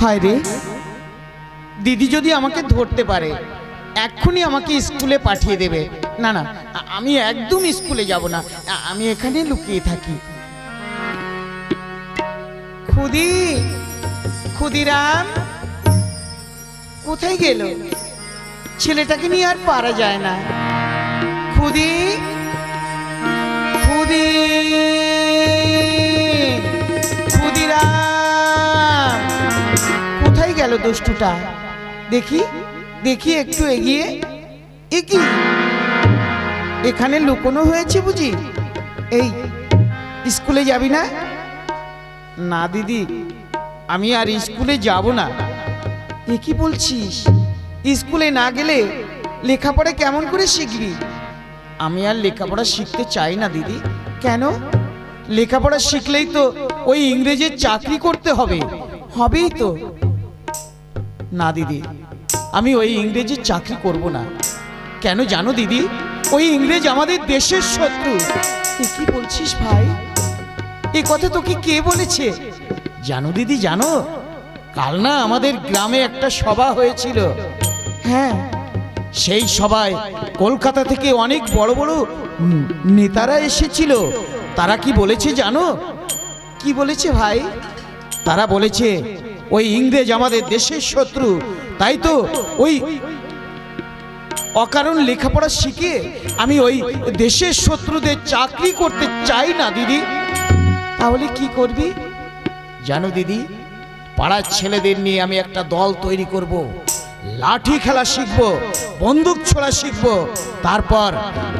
হায় রে। দিদি যদি আমাকে ধরতে পারে, এক্ষুনি আমাকে স্কুলে পাঠিয়ে দেবে। না না, আমি একদম স্কুলে যাব না, আমি এখানে লুকিয়ে থাকি। খুদি খুদিরাম কোথায় গেল? ছেলেটাকে নিয়ে আর পারা যায় না। খুদি কোথায় গেল দুষ্টুটা? দেখি দেখি একটু এগিয়ে। এ কি? এখানে লুকোনো হয়েছে বুঝি? এই, স্কুলে যাবি না? না, দিদি, আমি আর স্কুলে যাব না। এ কি বলছিস? স্কুলে না গেলে লেখাপড়া কেমন করে শিখবি? আমি আর লেখাপড়া শিখতে চাই না, দিদি। কেন? লেখাপড়া শিখলেই তো ওই ইংরেজের চাকরি করতে হবে। হবেই তো। না, দিদি, আমি ওই ইংরেজির চাকরি করব না। কেন জানো, দিদি? ওই ইংরেজ আমাদের দেশের শত্রু। কি বলছিস ভাই? এ কথা তোকে কে বলেছে? জানো, দিদি, জানো? কাল না আমাদের গ্রামে একটা সভা হয়েছিল। হ্যাঁ সেই সভায় কলকাতা থেকে অনেক বড় বড় নেতারা এসেছিল। তারা কি বলেছে জানো? কি বলেছে ভাই? তারা বলেছে, ওই ইংরেজ আমাদের দেশের শত্রু। তাই তো ওই অকারণ লেখাপড়া শিখে আমি ওই দেশের শত্রুদের চাকরি করতে চাই না, দিদি। তাহলে কি করবি? জানো দিদি, পাড়ার ছেলেদের নিয়ে আমি একটা দল তৈরি করব। লাঠি খেলা শিখব, বন্দুক ছোড়া শিখব। তারপর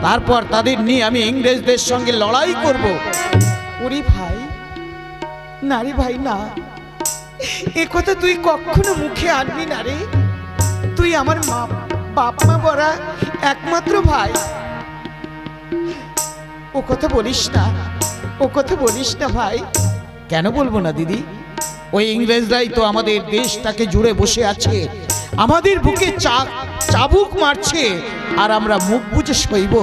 তারপর তাদের নিয়ে আমি ইংরেজদের সঙ্গে লড়াই করব। ওরে ভাই না ভাই, না। এ কথা তুই কখনো মুখে আনবি না রে। তুই আমার মা, বাপ মা বড়া একমাত্র ভাই। ও কথা বলিস না, ও কথা বলিস না ভাই। কেন বলব না, দিদি? ওই ইংরেজরাই তো আমাদের দেশটাকে জুড়ে বসে আছে। আমাদের বুকে চা, চাবুক মারছে, আর আমরা মুখ বুঝে সইব।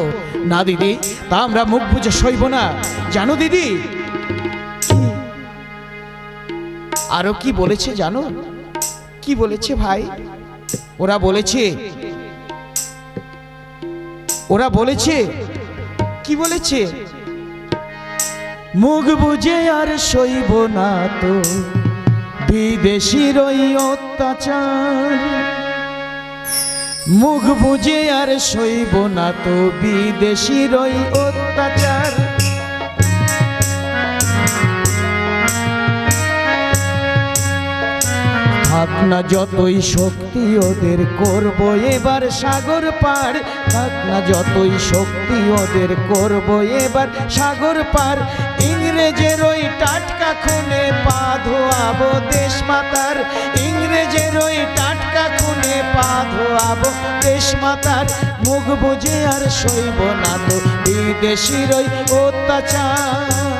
না, দিদি, তা আমরা মুখ বুঝে সইব না। জানো, দিদি আরও কি বলেছে জানো? কি বলেছে ভাই? ওরা বলেছে ওরা বলেছে, কি বলেছে? মুখ বুঝে আর সইব না তো, বিদেশির অত্যাচার। মুখ বুঝে আর সইব না তো, বিদেশির অত্যাচার। থাক না যতই শক্তি ওদের করব, এবার সাগর পার থাক না যতই শক্তি ওদের করব, এবার সাগর পার ইংরেজের ওই টাটকা খুনে পা ধোয়াবো দেশ মাতার। ইংরেজের ওই টাটকা খুনে পা ধোয়াবো দেশ মাতার। মুখ বুঝে আর সইব না তো বিদেশির ওই অত্যাচার।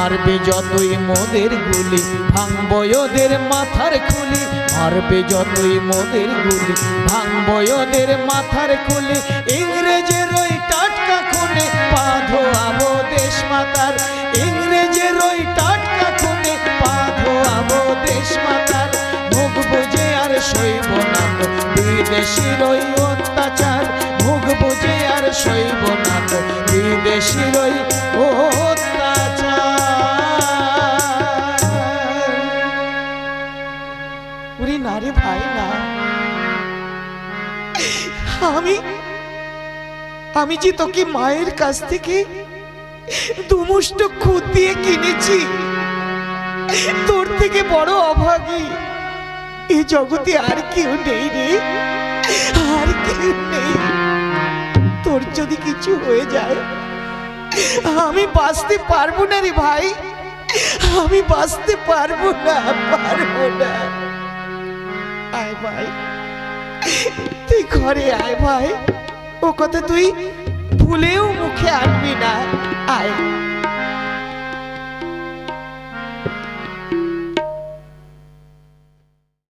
মারবে যতই মোদের গুলি, ভাঙবো ওদের মাথার খুলি। মারবে যতই মোদের গুলি, ভাঙবো ওদের মাথার খুলি। ইংরেজের ওই টাটকা খুনে পা ধোয়াবো দেশ মাতার। ইংরেজের ওই টাটকা খুনে পা ধোয়াবো দেশ মাতার। মুখ বুঝে আর সইব না বিদেশির ওই অত্যাচার। মুখ বুঝে আর সইব না বিদেশির ওই অত্যাচার না রে ভাই, না। আমি আমি যে তোকে মায়ের কাছ থেকে দুমুষ্ট খুদ দিয়ে কিনেছি, তোর থেকে বড় অভাগী। এই জগতে আর কেউ নেই রে, আর কেউ নেই। তোর যদি কিছু হয়ে যায়, আমি বাঁচতে পারব না রে ভাই, আমি বাঁচতে পারব না পারব না। আয় ভাই। তুই ঘরে আয় ভাই। ও কথা তুই ভুলেও মুখে আনবি না।